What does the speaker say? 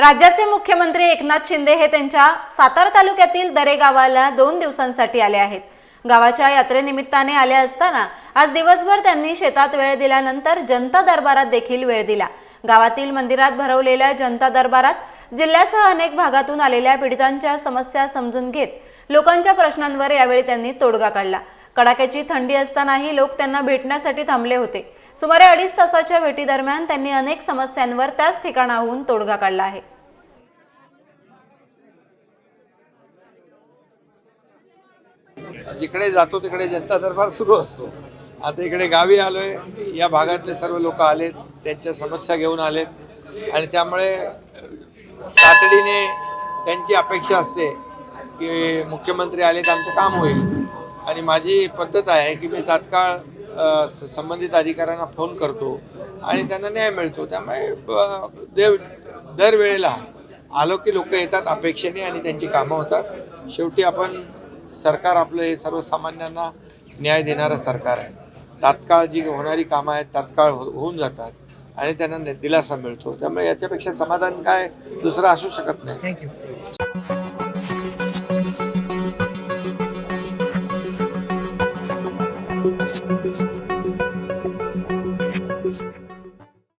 राज्याचे मुख्यमंत्री एकनाथ शिंदे हे त्यांच्या सातारा तालुक्यातील दरे गावाला दोन दिवसांसाठी आले आहेत. गावाच्या यात्रेनिमित्ताने आले असताना आज दिवसभर त्यांनी शेतात वेळ दिल्यानंतर जनता दरबारात देखील वेळ दिला. गावातील मंदिरात भरवलेल्या जनता दरबारात जिल्ह्यासह अनेक भागातून आलेल्या पीडितांच्या समस्या समजून घेत लोकांच्या प्रश्नांवर यावेळी त्यांनी तोडगा काढला. कडाक्याची थंडी असतानाही लोक त्यांना भेटण्यासाठी थांबले होते. सुमारे अडीच तासाच्या भेटीदरम्यान त्यांनी अनेक समस्यांवर त्याच ठिकाणाहून तोडगा काढला आहे. जिकडे जातो तिकडे जनता दरबार सुरू असतो. आता इकडे गावी आलोय. या भागातले सर्व लोक आलेत. त्यांच्या समस्या घेऊन आलेत. आणि त्यामुळे तातडीने त्यांची अपेक्षा असते की मुख्यमंत्री आले तर आमचं काम होईल. आणि माझी पद्धत आहे की मी तात्काळ स- संबंधित अधिकाऱ्यांना फोन करतो आणि त्यांना न्याय मिळतो. त्यामुळे देव दरवेळेला आलो की लोक येतात अपेक्षेने आणि त्यांची कामं होतात. शेवटी आपण सरकार आपलं हे सर्वसामान्यांना न्याय देणारं सरकार आहे. तात्काळ जी होणारी कामं आहेत तात्काळ हो- होऊन जातात आणि त्यांना दिलासा मिळतो. त्यामुळे याच्यापेक्षा समाधान काय दुसरं असू शकत नाही. थँक्यू